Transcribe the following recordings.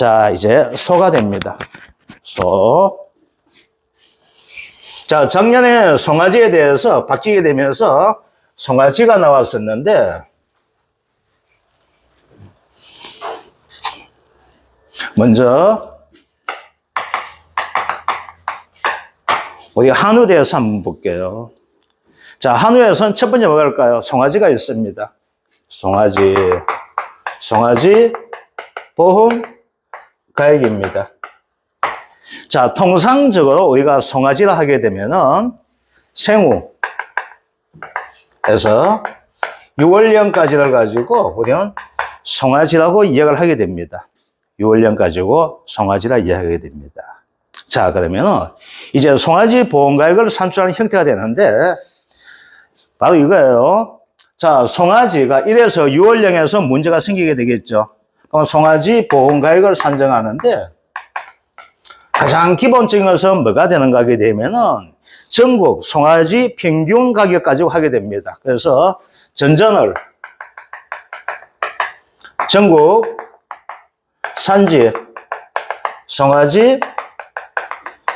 자, 이제 소가 됩니다. 소. 자, 작년에 송아지에 대해서 바뀌게 되면서 송아지가 나왔었는데, 먼저, 우리 한우에 대해서 한번 볼게요. 자, 한우에서는 첫 번째 뭐가 할까요? 송아지가 있습니다. 송아지, 송아지, 보험, 가액입니다. 자, 통상적으로 우리가 송아지를 하게 되면은 생우 해서 6월령까지를 가지고 우리는 송아지라고 이야기를 하게 됩니다. 6월령 가지고 송아지라 이야기하게 됩니다. 자, 그러면은 이제 송아지 보험가액을 산출하는 형태가 되는데 바로 이거예요. 자, 송아지가 1에서 6월령에서 문제가 생기게 되겠죠. 그럼 송아지 보험가액을 산정하는데 가장 기본적인 것은 뭐가 되는가 하게 되면은 전국 송아지 평균 가격 가지고 하게 됩니다. 그래서 전전을 전국 산지 송아지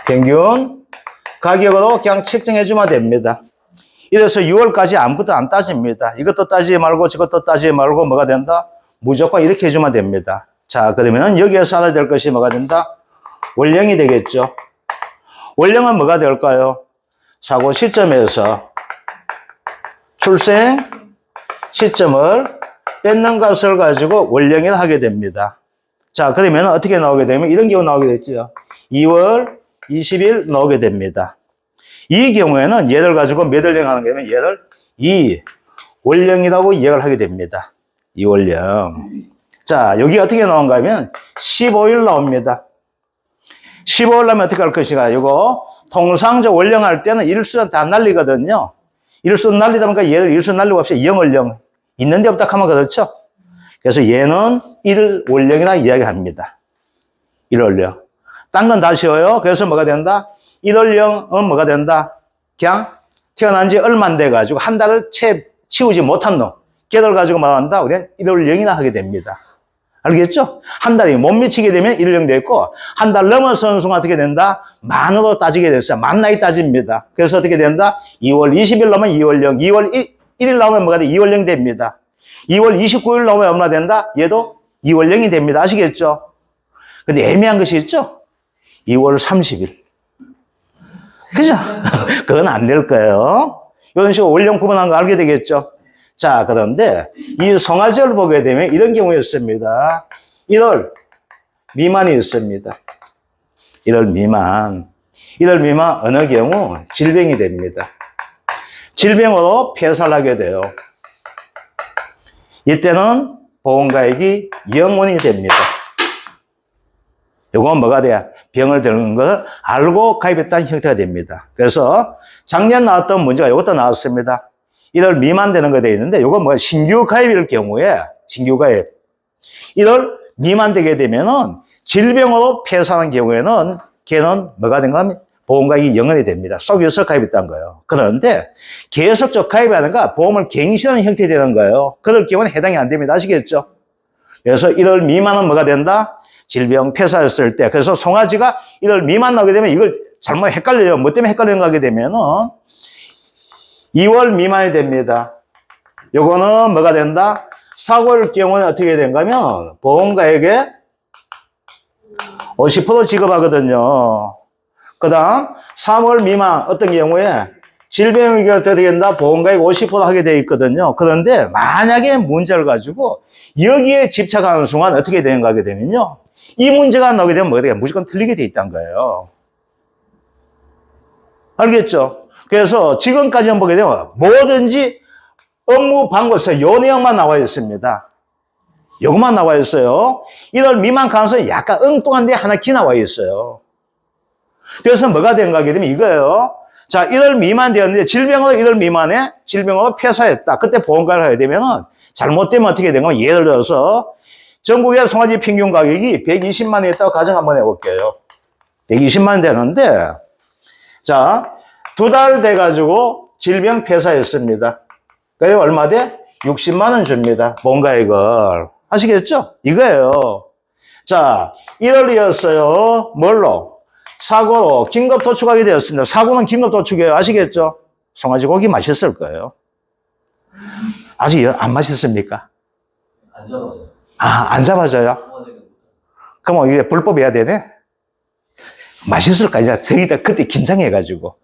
평균 가격으로 그냥 책정해 주면 됩니다. 이래서 6월까지 아무것도 안 따집니다. 이것도 따지지 말고 저것도 따지지 말고 뭐가 된다? 무조건 이렇게 해주면 됩니다. 자, 그러면 여기에서 알아야 될 것이 뭐가 된다? 원령이 되겠죠. 원령은 뭐가 될까요? 사고 시점에서 출생 시점을 뺏는 것을 가지고 원령을 하게 됩니다. 자, 그러면 어떻게 나오게 되면 이런 경우 나오게 됐죠. 2월 20일 나오게 됩니다. 이 경우에는 얘를 가지고 몇 월령 하는 거냐면 얘를 이 월령이라고 이야기를 하게 됩니다. 이 월령. 자, 여기 어떻게 나온가 하면 15일 나옵니다. 15일 나면 어떻게 할 것인가? 이거 통상적 월령 할 때는 일수는 다 날리거든요. 일수 날리다 보니까 얘를 일수 날리고 없이 0월령. 있는데 없다 하면 그렇죠? 그래서 얘는 1 월령이라 이야기합니다. 1월령. 딴 건 다 쉬워요. 그래서 뭐가 된다? 1월령은 뭐가 된다? 그냥 태어난 지 얼마 안 돼가지고 한 달을 채 치우지 못한 놈. 걔들 가지고 말한다. 우리는 1월령이나 하게 됩니다. 알겠죠? 한 달이 못 미치게 되면 1월령 됐고, 한 달 넘어서는 순간 어떻게 된다? 만으로 따지게 됐어요. 만 나이 따집니다. 그래서 어떻게 된다? 2월 20일 나오면 2월령, 2월 1, 일 나오면 뭐가 돼? 2월령 됩니다. 2월 29일 나오면 얼마 된다? 얘도 2월령이 됩니다. 아시겠죠? 근데 애매한 것이 있죠? 2월 30일. 그죠? 그건 안 될 거예요. 이런 식으로 월령 구분한 거 알게 되겠죠? 자, 그런데 이 송아지를 보게 되면 이런 경우가 있습니다. 1월 미만이 있습니다. 1월 미만. 1월 미만 어느 경우 질병이 됩니다. 질병으로 폐살하게 돼요. 이때는 보험가액이 영원이 됩니다. 이건 뭐가 돼야 병을 드는 것을 알고 가입했다는 형태가 됩니다. 그래서 작년 나왔던 문제가 이것도 나왔습니다. 1월 미만 되는 거 되어 있는데 이건 뭐야? 신규 가입일 경우에 신규 가입 1월 미만 되게 되면은 질병으로 폐사하는 경우에는 걔는 뭐가 된가 하면 보험가입이 영원이 됩니다. 속여서 가입했다는 거예요. 그런데 계속적 가입하는가 보험을 갱신하는 형태 되는 거예요. 그럴 경우는 해당이 안 됩니다. 아시겠죠? 그래서 1월 미만은 뭐가 된다? 질병 폐사했을 때. 그래서 송아지가 1월 미만 나오게 되면 이걸 잘못 헷갈려요. 뭐 때문에 헷갈리는 가 하게 되면은 2월 미만이 됩니다. 요거는 뭐가 된다? 사고일 경우는 어떻게 된가 하면 보험가에게 50% 지급하거든요. 그 다음 3월 미만 어떤 경우에 질병이 어떻게 된다? 보험가액 50% 하게 돼 있거든요. 그런데 만약에 문제를 가지고 여기에 집착하는 순간 어떻게 되는가 하게 되면요. 이 문제가 나오게 되면 뭐가 돼요? 무조건 틀리게 돼 있다는 거예요. 알겠죠? 그래서 지금까지는 보게 되면 뭐든지 업무 방법에서 요 내용만 나와 있습니다. 요것만 나와 있어요. 1월 미만 가능성이 약간 엉뚱한데 하나 기 나와 있어요. 그래서 뭐가 된가 하게 되면 이거예요. 자, 1월 미만 되었는데 질병으로 1월 미만에 질병으로 폐사했다. 그때 보험가를 하게 되면은 잘못되면 어떻게 되면 예를 들어서 전국의 송아지 평균 가격이 120만 원이었다고 가정 한번 해볼게요. 120만 원 되는데 자, 두 달 돼가지고 질병 폐사했습니다. 그래서 얼마 돼? 60만 원 줍니다. 보험가액을. 아시겠죠? 이거예요. 자, 1월이었어요. 뭘로? 사고로 긴급 도축하게 되었습니다. 사고는 긴급 도축이에요. 아시겠죠? 송아지 고기 맛있을 거예요. 아직 안 맛있습니까? 안 잡아요. 아, 안? 청와대는 그럼 이게 불법해야 되네? 맛있을까? 이제 저희가 그때 긴장해가지고.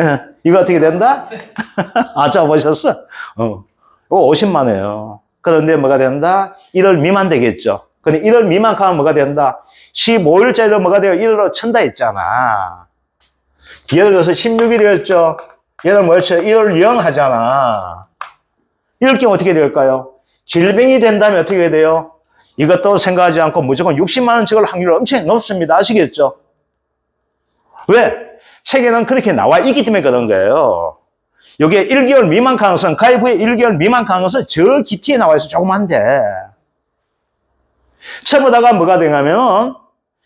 예, 이거 어떻게 된다? 아, 잡아보셨어? 어. 이거 50만 원이에요. 그런데 뭐가 된다? 1월 미만 되겠죠. 근데 1월 미만 가면 뭐가 된다? 15일짜리도 뭐가 돼요? 1월로 천다 했잖아. 예를 들어서 16일이었죠. 얘는 뭐였죠? 1월 0 하잖아. 이럴 경우 어떻게 될까요? 질병이 된다면 어떻게 돼요? 이것도 생각하지 않고 무조건 60만 원 찍을 확률이 엄청 높습니다. 아시겠죠? 왜? 책에는 그렇게 나와 있기 때문에 그런 거예요. 여기에 1개월 미만 가능성, 가입 후에 1개월 미만 가능성 저 기티에 나와 있어 조그만데. 처음에다가 뭐가 되냐면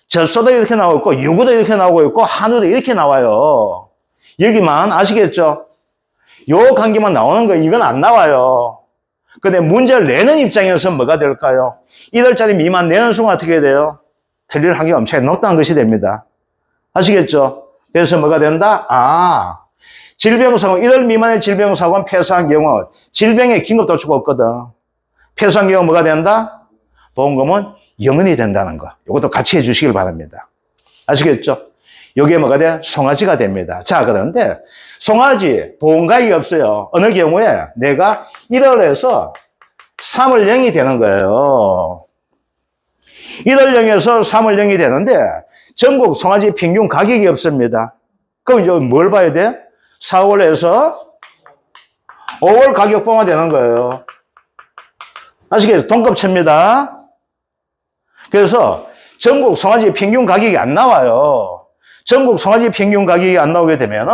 젖소도 이렇게 나오고 있고 유구도 이렇게 나오고 있고 한우도 이렇게 나와요. 여기만 아시겠죠? 요 관계만 나오는 거 이건 안 나와요. 근데 문제를 내는 입장에서 뭐가 될까요? 1월짜리 미만 내는 순간 어떻게 돼요? 틀릴 확률이 엄청 높다는 것이 됩니다. 아시겠죠? 그래서 뭐가 된다? 아, 질병사고, 1월 미만의 질병사고는 폐사한 경우, 질병에 긴급 도출가 없거든. 폐사한 경우 뭐가 된다? 보험금은 영원히 된다는 거. 이것도 같이 해주시길 바랍니다. 아시겠죠? 여기에 뭐가 돼? 송아지가 됩니다. 자, 그런데 송아지 보험가액이 없어요. 어느 경우에 내가 1월에서 3월 0이 되는 거예요. 1월 0에서 3월 0이 되는데 전국 송아지 평균 가격이 없습니다. 그럼 이제 뭘 봐야 돼? 4월에서 5월 가격 보면 되는 거예요. 아시겠죠? 동급체입니다. 그래서 전국 송아지 평균 가격이 안 나와요. 전국 송아지 평균 가격이 안 나오게 되면은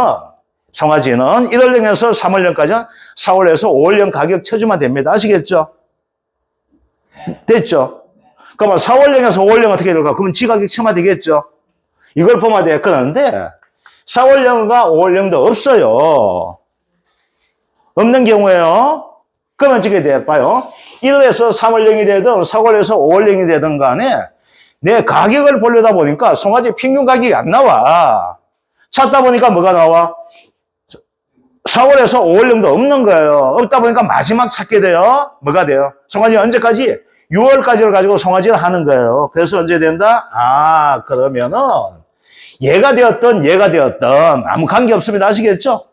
송아지는 1월령에서 3월령까지 4월에서 5월령 가격 쳐주면 됩니다. 아시겠죠? 됐죠? 그러면 4월령에서 5월령 어떻게 될까? 그러면 지가격 쳐면 되겠죠? 이걸 보면 돼. 그런데 4월령과 5월령도 없어요. 없는 경우에요. 그러면 어떻게 돼? 봐요. 1월에서 3월령이 되든 4월에서 5월령이 되든 간에 내 가격을 보려다 보니까 송아지 평균 가격이 안 나와. 찾다 보니까 뭐가 나와? 4월에서 5월령도 없는 거예요. 없다 보니까 마지막 찾게 돼요. 뭐가 돼요? 송아지 언제까지? 6월까지를 가지고 송아지를 하는 거예요. 그래서 언제 된다? 아, 그러면은 얘가 되었던 얘가 되었던 아무 관계 없습니다. 아시겠죠?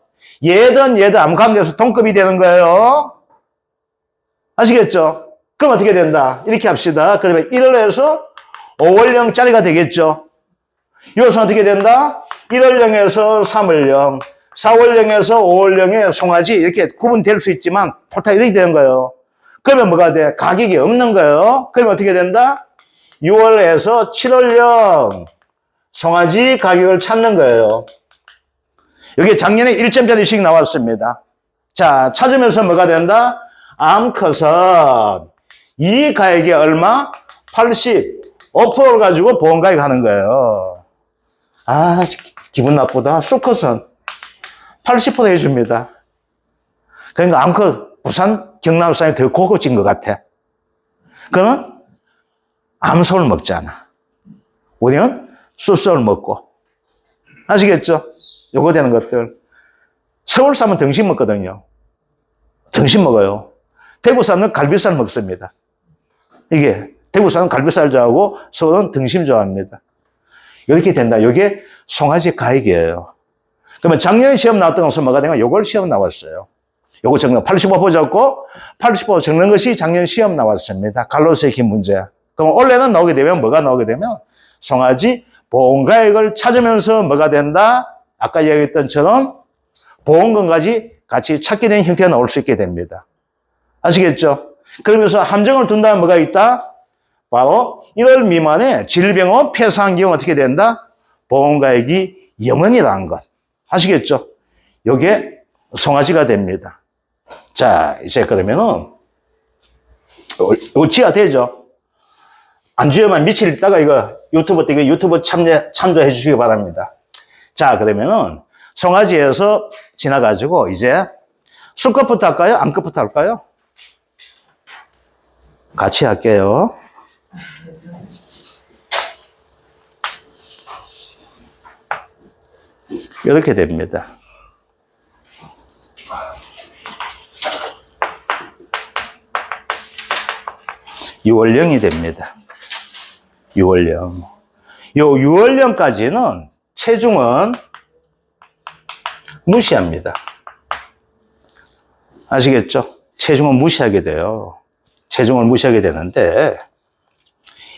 얘든 얘든 아무 관계 없어 동급이 되는 거예요. 아시겠죠? 그럼 어떻게 된다? 이렇게 합시다. 그러면 1월에서 5월령짜리가 되겠죠? 이것은 어떻게 된다? 1월령에서 3월령, 4월령에서 5월령의 송아지 이렇게 구분될 수 있지만 이렇게 되는 거예요. 그러면 뭐가 돼? 가격이 없는 거예요. 그러면 어떻게 된다? 6월에서 7월령 송아지 가격을 찾는 거예요. 여기 작년에 1점짜리씩 나왔습니다. 자, 찾으면서 뭐가 된다? 암컷은 이 가액이 얼마? 85%를 가지고 보험가액 하는 거예요. 아, 기분 나쁘다. 수컷은 80% 해줍니다. 그러니까 암컷 부산 경남 사람이 더 고급진 것 같아. 그러면 암소를 먹잖아. 우리는 쑥소를 먹고. 아시겠죠? 요거 되는 것들. 서울 사람은 등심 먹거든요. 등심 먹어요. 대구 사람은 갈비살 먹습니다. 이게 대구 사람은 갈비살 좋아하고 서울은 등심 좋아합니다. 이렇게 된다. 이게 송아지 가액이에요. 그러면 작년 시험 나왔던 것은 뭐가 되냐? 요걸 시험 나왔어요. 요거 적는 85% 적고 80% 적는 것이 작년 시험 나왔습니다. 갈로세키 문제. 그럼 올해는 나오게 되면 뭐가 나오게 되면 송아지 보험가액을 찾으면서 뭐가 된다? 아까 얘기했던처럼 보험금까지 같이 찾게 된 형태가 나올 수 있게 됩니다. 아시겠죠? 그러면서 함정을 둔다면 뭐가 있다? 바로 1월 미만에 질병은 폐사한 경우 어떻게 된다? 보험가액이 0원이라는 것. 아시겠죠? 요게 송아지가 됩니다. 자, 이제 그러면은, 어, 이거 지야 되죠? 안주여만 며칠 있다가 이거 유튜브 때 이거 유튜브 참여, 참조해 주시기 바랍니다. 자, 그러면은, 송아지에서 지나가지고 이제 수컷부터 할까요? 암컷부터 할까요? 같이 할게요. 이렇게 됩니다. 유월령이 됩니다. 유월령. 요 유월령까지는 체중은 무시합니다. 아시겠죠? 체중은 무시하게 돼요. 체중을 무시하게 되는데,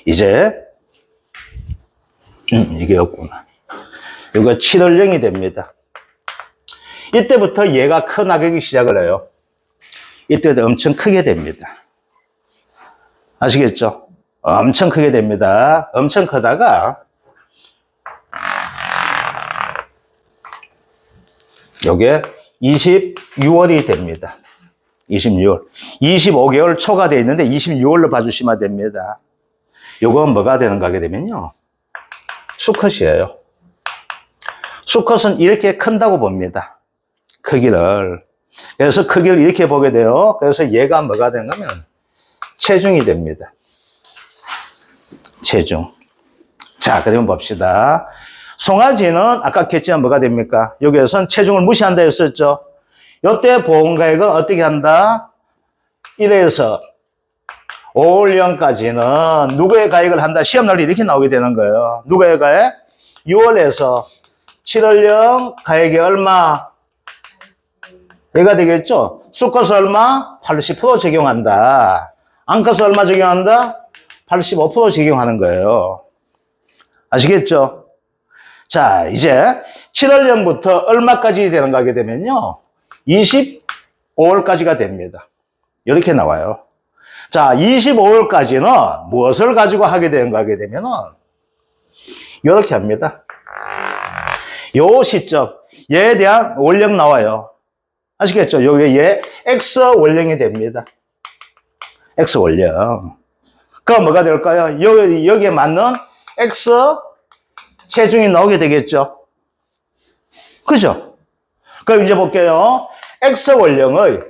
이제, 음, 이게 없구나. 이거 7월령이 됩니다. 이때부터 얘가 커나가기 시작을 해요. 이때부터 엄청 크게 됩니다. 아시겠죠? 엄청 크게 됩니다. 엄청 크다가, 요게 26월이 됩니다. 26월. 25개월 초가 되어 있는데 26월로 봐주시면 됩니다. 요건 뭐가 되는가 하게 되면요. 수컷이에요. 수컷은 이렇게 큰다고 봅니다. 크기를. 그래서 크기를 이렇게 보게 돼요. 그래서 얘가 뭐가 되는가 하면 체중이 됩니다. 체중. 자, 그러면 봅시다. 송아지는 아까 했지만 뭐가 됩니까? 여기에선 체중을 무시한다 했었죠. 이때 보험가액은 어떻게 한다? 1에서 5월령까지는 누구의 가액을 한다? 시험날이 이렇게 나오게 되는 거예요. 누구의 가액? 6월에서 7월령 가액이 얼마? 얘가 되겠죠? 수컷 얼마? 80% 적용한다. 암컷 얼마 적용한다? 85% 적용하는 거예요. 아시겠죠? 자, 이제 7월령부터 얼마까지 되는가 하게 되면요. 25월까지가 됩니다. 이렇게 나와요. 자, 25월까지는 무엇을 가지고 하게 되는가 하게 되면은 이렇게 합니다. 요 시점, 얘에 대한 원령 나와요. 아시겠죠? 요게 얘 X 원령이 됩니다. X 원령. 그럼 뭐가 될까요? 여기, 여기에 맞는 X 체중이 나오게 되겠죠? 그죠? 그럼 이제 볼게요. X 원령의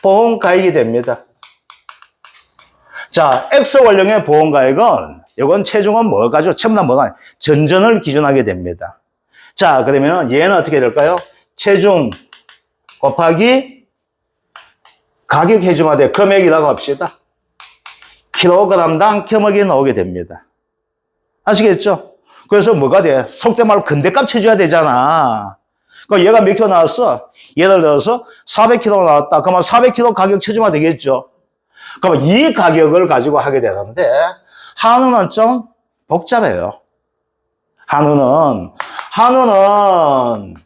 보험가액이 됩니다. 자, X 원령의 보험가액은 이건 체중은 뭐 전부 다 뭐가 전전을 기준하게 됩니다. 자, 그러면 얘는 어떻게 될까요? 체중 곱하기 가격 해주마대 금액이라고 합시다. 킬로그램당 금액이 나오게 됩니다. 아시겠죠? 그래서 뭐가 돼? 속된 말로 근대값 쳐줘야 되잖아. 그 얘가 몇 킬로 나왔어? 예를 들어서 400킬로 나왔다. 그러면 400킬로 가격 쳐주면 되겠죠? 그러면 이 가격을 가지고 하게 되는데 한우는 좀 복잡해요. 한우는 한우는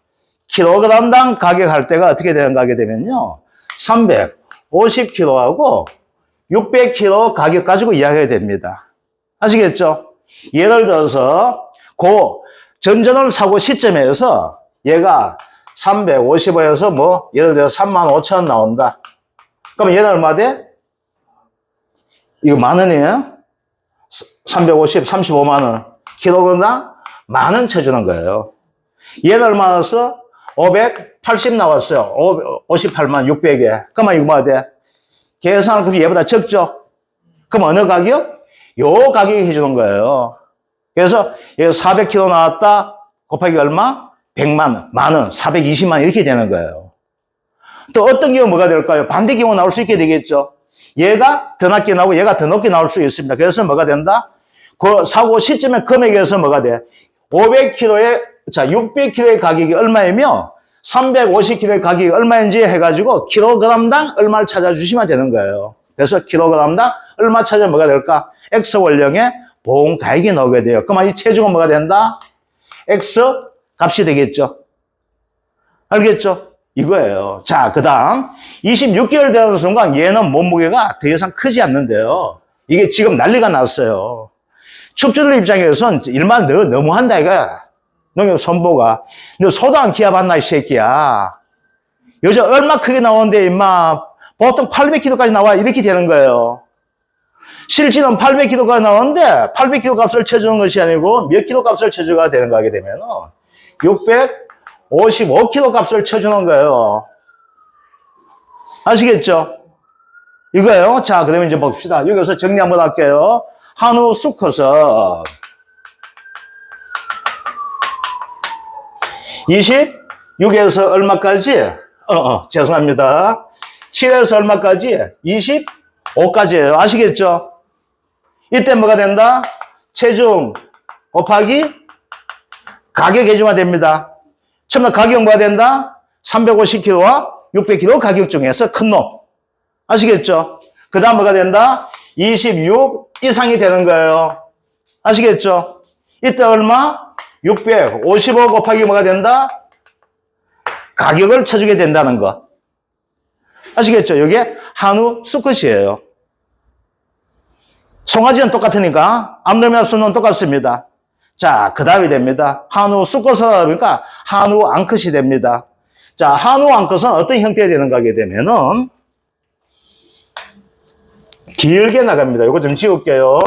킬로그램당 가격 할 때가 어떻게 되는가 하게 되면요. 300, 50kg하고 600kg 가격 가지고 이야기해야 됩니다. 아시겠죠? 예를 들어서 고 전전을 사고 시점에서 얘가 350에서 뭐 예를 들어 35,000원 나온다. 그럼 얘는 얼마 돼? 이거 만 원이에요? 350, 35만 원. 킬로그램당 만원 쳐주는 거예요. 얘는 얼마였어? 580 나왔어요. 58만 600에. 그러면 이거 뭐가 돼? 값이 얘보다 적죠? 그럼 어느 가격? 요 가격이 해주는 거예요. 그래서 여기 400kg 나왔다. 곱하기 얼마? 100만 원, 만 원, 420만 원 이렇게 되는 거예요. 또 어떤 경우 뭐가 될까요? 반대 경우 나올 수 있게 되겠죠. 얘가 더 낮게 나오고 얘가 더 높게 나올 수 있습니다. 그래서 뭐가 된다? 그 사고 시점의 금액에서 뭐가 돼? 500kg에, 자, 600kg의 가격이 얼마이며 350kg의 가격이 얼마인지 해가지고 킬로그램당 얼마를 찾아주시면 되는 거예요. 그래서 킬로그램당 얼마 찾아 뭐가 될까? X 원령의 보험 가액이 나오게 돼요. 그러면 이 체중은 뭐가 된다? X 값이 되겠죠. 알겠죠? 이거예요. 자, 그 다음 26개월 되는 순간 얘는 몸무게가 더 이상 크지 않는데요. 이게 지금 난리가 났어요. 축주들 입장에서는 일만 너, 너무한다 이거야. 농협 선보가. 너 소도 안 키워봤나 이 새끼야. 요즘 얼마 크게 나오는데 임마 보통 800kg까지 나와 이렇게 되는 거예요. 실질은 800kg가 나오는데 800kg 값을 쳐주는 것이 아니고 몇 킬로 값을 쳐줘야 되는 거 하게 되면 655kg 값을 쳐주는 거예요. 아시겠죠? 이거예요. 자, 그러면 이제 봅시다. 여기서 정리 한번 할게요. 한우 수컷은 26에서 얼마까지? 어, 어, 죄송합니다. 7에서 얼마까지? 25까지예요. 아시겠죠? 이때 뭐가 된다? 체중 곱하기 가격 해주면 됩니다. 처음에 가격 뭐가 된다? 350kg와 600kg 가격 중에서 큰 놈. 아시겠죠? 그 다음 뭐가 된다? 26 이상이 되는 거예요. 아시겠죠? 이때 얼마? 655 곱하기 뭐가 된다? 가격을 쳐주게 된다는 거. 아시겠죠? 이게 한우 수컷이에요. 송아지는 똑같으니까 암놈이나 순은 똑같습니다. 자, 그 다음이 됩니다. 한우 수컷을 하다 보니까 한우 앙컷이 됩니다. 자, 한우 앙컷은 어떤 형태가 되는가 하게 되면은 길게 나갑니다. 이거 좀 지울게요.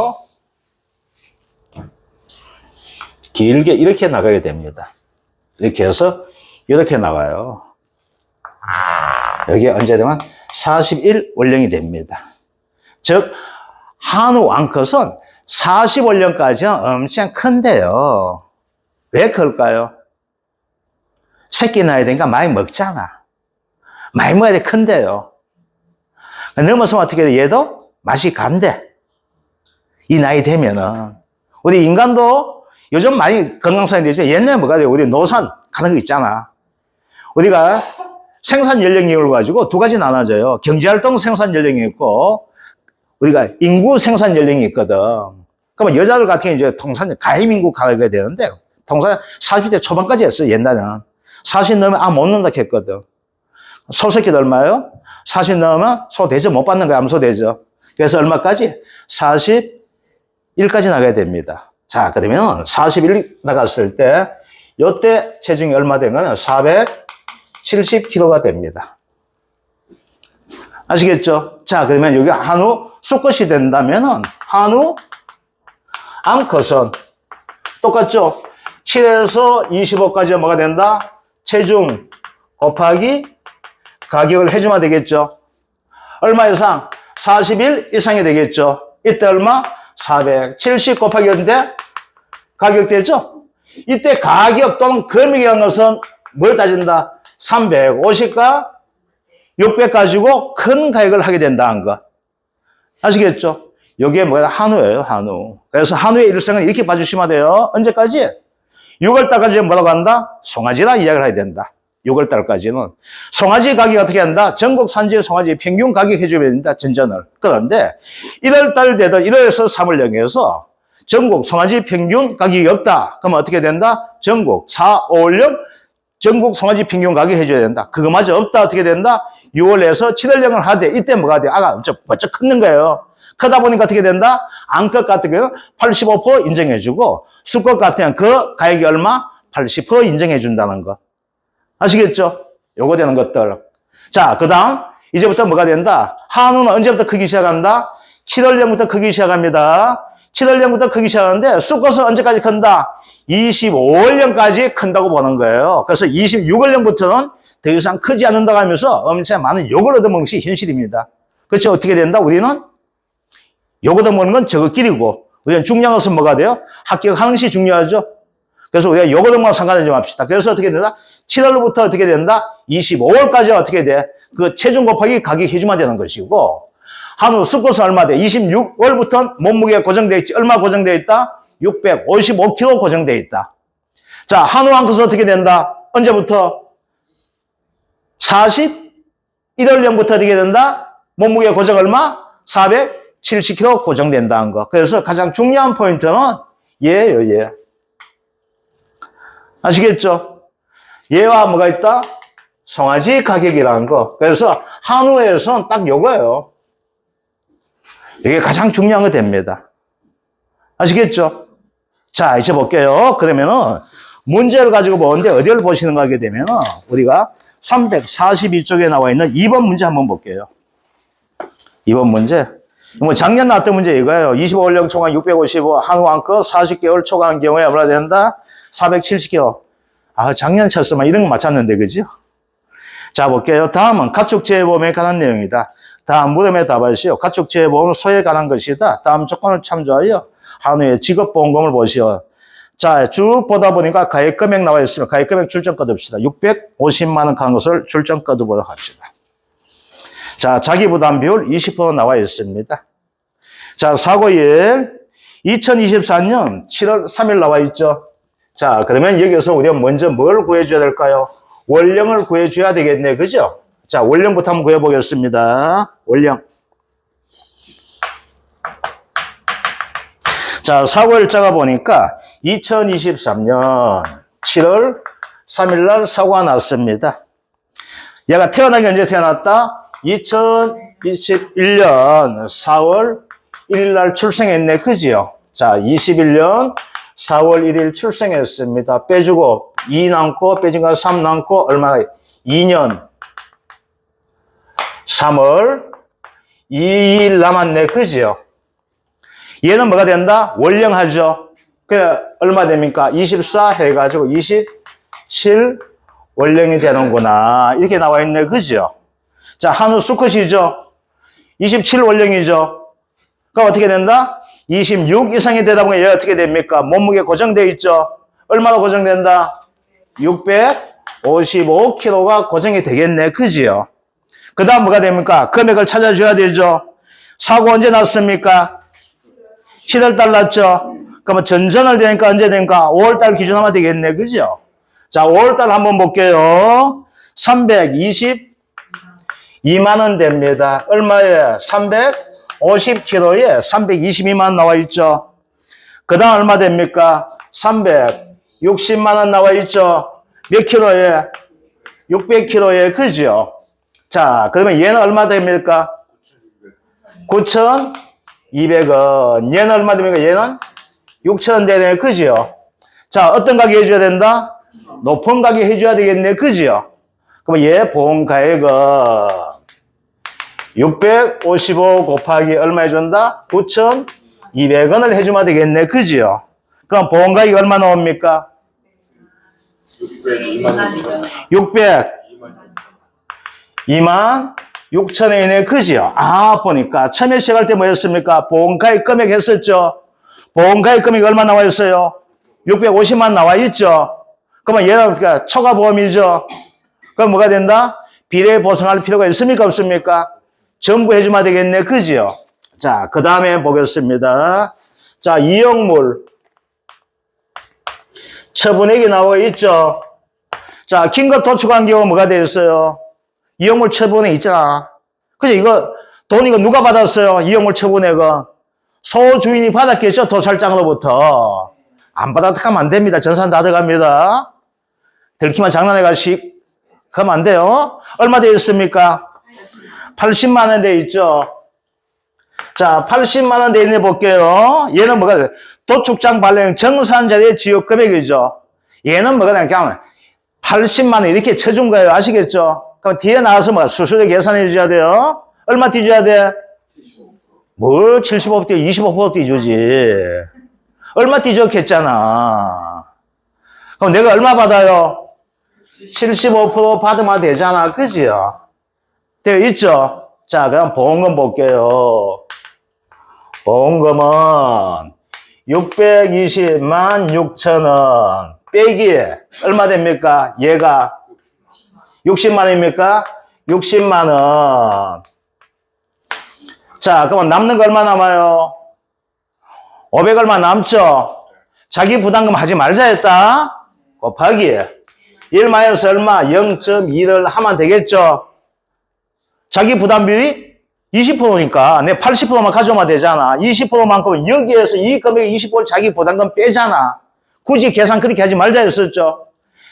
길게 이렇게 나가게 됩니다. 이렇게 해서 이렇게 나가요. 여기 언제 되면 41 원령이 됩니다. 즉 한우 앙컷은 40 원령까지는 엄청 큰데요. 왜 클까요? 새끼 낳아야 되니까 많이 먹잖아. 많이 먹어야 돼 큰데요. 넘어서면 어떻게 돼? 얘도 맛이 간대. 이 나이 되면은. 우리 인간도 요즘 많이 건강상이 되지만 옛날에 뭐가 돼요? 우리 노산 가는 거 있잖아. 우리가 생산 연령을 가지고 두 가지 나눠져요. 경제활동 생산 연령이 있고 우리가 인구 생산 연령이 있거든. 그러면 여자들 같은 경우 이제 통상 가임인구 가게 되는데 통상 40대 초반까지 했어요. 옛날에는. 40 넘으면 아, 못 논다 했거든. 소새끼도 얼마요? 40 넘으면 소 대접 못 받는 거야. 암소 대접. 그래서 얼마까지? 41까지 나가야 됩니다. 자, 그러면 41 나갔을 때 요때 체중이 얼마 된 거면 470kg가 됩니다. 아시겠죠? 자, 그러면 여기 한우 수컷이 된다면은 한우 암컷은 똑같죠? 7에서 25까지 뭐가 된다? 체중 곱하기 가격을 해주면 되겠죠? 얼마 이상? 41 이상이 되겠죠? 이때 얼마? 470 곱하기인데 가격 되죠? 이때 가격 또는 금액이라는 것은 뭘 따진다? 350과 600 가지고 큰 가격을 하게 된다는 거. 아시겠죠? 여기에 뭐야? 한우예요, 한우. 그래서 한우의 일생은 이렇게 봐주시면 돼요. 언제까지? 6월달까지 뭐라고 한다? 송아지라 이야기를 해야 된다. 6월 달까지는. 송아지 가격이 어떻게 한다? 전국 산지 송아지 평균 가격 해줘야 된다, 전전을. 그런데 1월 달 되던 1월에서 3월 영에서 전국 송아지 평균 가격이 없다. 그러면 어떻게 된다? 전국 4, 5, 6 전국 송아지 평균 가격 해줘야 된다. 그거마저 없다. 어떻게 된다? 6월에서 7월령을 하되 이때 뭐가 돼? 아가 엄청 번쩍 컸는 거예요. 크다 보니까 어떻게 된다? 암컷 같은 경우는 85% 인정해주고 수컷 같은 경우는 그 가격이 얼마? 80% 인정해준다는 거. 아시겠죠? 요거 되는 것들. 자, 그 다음 이제부터 뭐가 된다? 한우는 언제부터 크기 시작한다? 7월령부터 크기 시작합니다. 7월령부터 크기 시작하는데 수컷은 언제까지 큰다? 25월령까지 큰다고 보는 거예요. 그래서 26월령부터는 더 이상 크지 않는다고 하면서 엄청 많은 욕을 얻어먹는 것이 현실입니다. 그렇죠? 어떻게 된다? 우리는 욕 얻어먹는 건 저것끼리고 우리는 중요한 것은 뭐가 돼요? 합격하는 것이 중요하죠. 그래서 우리가 상관을 좀 합시다. 그래서 어떻게 된다? 7월부터 어떻게 된다? 25월까지 어떻게 돼? 그 체중 곱하기 가격 해주면 되는 것이고 한우 수컷은 얼마 돼? 26월부터 몸무게가 고정되어 있지. 얼마 고정되어 있다? 655kg 고정되어 있다. 자, 한우 한 컷은 어떻게 된다? 언제부터? 41월령부터 어떻게 된다? 몸무게 고정 얼마? 470kg 고정된다는 거. 그래서 가장 중요한 포인트는 얘예요, 얘. 아시겠죠? 얘와 뭐가 있다? 송아지 가격이라는 거. 그래서 한우에서는 딱 요거예요. 이게 가장 중요한 거 됩니다. 아시겠죠? 자, 이제 볼게요. 그러면은 문제를 가지고 보는데 어디를 보시는가 하게 되면은 우리가 342쪽에 나와 있는 2번 문제 한번 볼게요. 2번 문제. 뭐 작년 나왔던 문제 이거예요. 25월령 초간 655 한우 한컷 40개월 초과한 경우에 얼마 된다? 470kg. 아, 작년 쳤으면 이런 거 맞췄는데, 그죠? 자, 볼게요. 다음은 가축재보험에 관한 내용이다. 다음 물음에 답하시오. 가축재보험은 소에 관한 것이다. 다음 조건을 참조하여 한우의 직업보험금을 보시오. 자, 쭉 보다 보니까 가액 금액 나와 있으면 가액 금액 출정 꺼둡시다. 650만 원간 것을 출정 꺼두보도록 합시다. 자, 자기 부담 비율 20% 나와 있습니다. 자, 사고일 2024년 7월 3일 나와 있죠. 자, 그러면 여기서 우리가 먼저 뭘 구해줘야 될까요? 원령을 구해줘야 되겠네. 그죠? 자, 원령부터 한번 구해보겠습니다. 원령. 자, 사고일자가 보니까 2023년 7월 3일 날 사고가 났습니다. 얘가 태어나기 언제 태어났다? 2021년 4월 1일 날 출생했네. 그지요? 자, 21년 4월 1일 출생했습니다. 빼주고 2 남고 빼진 거 3 남고 얼마나 2년 3월 2일 남았네. 그지요? 얘는 뭐가 된다? 원령하죠. 그 얼마 됩니까? 24 해가지고 27 원령이 되는구나. 이렇게 나와 있네. 그죠? 자, 한우 수컷이죠? 27 원령이죠? 그럼 어떻게 된다? 26 이상이 되다 보면 얘 어떻게 됩니까? 몸무게 고정되어 있죠? 얼마나 고정된다? 655kg가 고정이 되겠네. 그지요? 그 다음 뭐가 됩니까? 금액을 찾아줘야 되죠? 사고 언제 났습니까? 7월달 났죠? 그러면 전전을 되니까 언제 됩니까? 5월달 기준 하면 되겠네. 그죠? 자, 5월달 한번 볼게요. 322만원 됩니다. 얼마에? 350kg에 322만원 나와 있죠? 그 다음 얼마 됩니까? 360만원 나와 있죠? 몇 킬로에? 600kg에, 그죠? 자, 그러면 얘는 얼마 됩니까? 9,200원. 얘는 얼마 됩니까? 얘는 6,000원 되네. 그죠? 자, 어떤 가격 해줘야 된다? 높은 가격 해줘야 되겠네. 그죠? 그럼 얘 보험 가액은 655 곱하기 얼마 해준다? 9,200원을 해주면 되겠네. 그죠? 그럼 보험가액이 얼마 나옵니까? 600, 2만 6천 원이네. 그지요? 아, 보니까 처음에 시작할 때 뭐였습니까? 보험가입 금액 했었죠? 보험가입 금액이 얼마 나와 있어요? 650만 나와 있죠? 그러면 얘는 그러니까 초과 보험이죠? 그럼 뭐가 된다? 비례 보상할 필요가 있습니까? 없습니까? 전부 해주면 되겠네. 그지요? 자, 그 다음에 보겠습니다. 자, 이용물. 처분액이 나와 있죠? 자, 긴급 도축한 경우 뭐가 되어 있어요? 이용물 처분액 있잖아. 그죠? 이거, 돈 이거 누가 받았어요? 이용물 처분액은. 소주인이 받았겠죠? 도살장으로부터. 안 받았다 하면 안 됩니다. 전산 다 들어갑니다. 들키만 장난해가시, 그러면 안 돼요. 얼마 되어 있습니까? 80만원 되어 있죠? 자, 80만원 되어 있는 볼게요. 얘는 뭐가, 돼? 도축장 발령 정산자의 지역 금액이죠. 얘는 뭐가 그냥 80만 원 이렇게 쳐준 거예요. 아시겠죠? 그럼 뒤에 나와서 뭐 수수료 계산해 줘야 돼요. 얼마 뛰줘야 돼? 뭘 75% 뛰어 25% 뛰주지. 얼마 뛰줬겠잖아. 그럼 내가 얼마 받아요? 75% 받으면 되잖아. 그지요? 되어 있죠? 자, 그럼 보험금 볼게요. 보험금은 620만 6천 원 빼기 얼마 됩니까? 얘가 60만원입니까? 60만원. 자, 그러면 남는 거 얼마 남아요? 500 얼마 남죠? 자기 부담금 하지 말자 했다? 곱하기 1 마이너스 얼마? 0.2를 하면 되겠죠? 자기 부담 비율이 20%니까 내 80%만 가져오면 되잖아. 20%만큼 여기에서 이 금액 20%를 자기 부담금 빼잖아. 굳이 계산 그렇게 하지 말자 했었죠.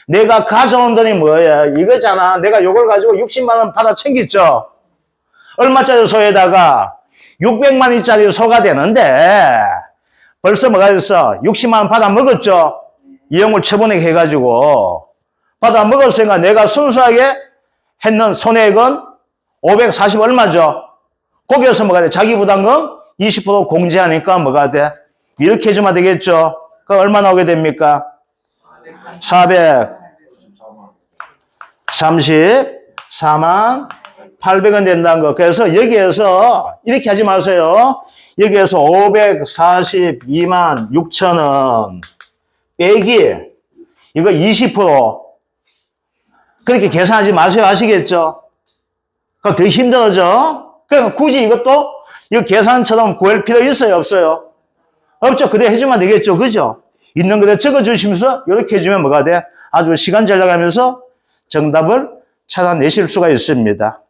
내가 가져온 돈이 뭐야? 이거잖아. 내가 요걸 가지고 60만 원 받아 챙겼죠. 얼마짜리 소에다가 600만 원짜리 소가 되는데 벌써 뭐가 됐어? 60만 원 받아 먹었죠. 이용을 처분액 해가지고 받아 먹었으니까 내가 순수하게 했는 손해액은 540 얼마죠? 거기에서 뭐가 돼? 자기 부담금 20% 공제하니까 뭐가 돼? 이렇게 해주면 되겠죠? 그럼 얼마 나오게 됩니까? 434만 800원 된다는 거. 그래서 여기에서 이렇게 하지 마세요. 여기에서 542만 6천 원 빼기 이거 20% 그렇게 계산하지 마세요. 아시겠죠? 그럼 더 힘들어져. 그러니까 굳이 이것도 이거 계산처럼 구할 필요 있어요? 없어요? 없죠. 그대로 해주면 되겠죠. 그죠? 있는 그대로 적어주시면서 이렇게 해주면 뭐가 돼? 아주 시간 절약하면서 정답을 찾아내실 수가 있습니다.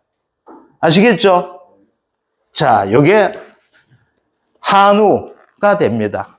아시겠죠? 자, 요게 한우가 됩니다.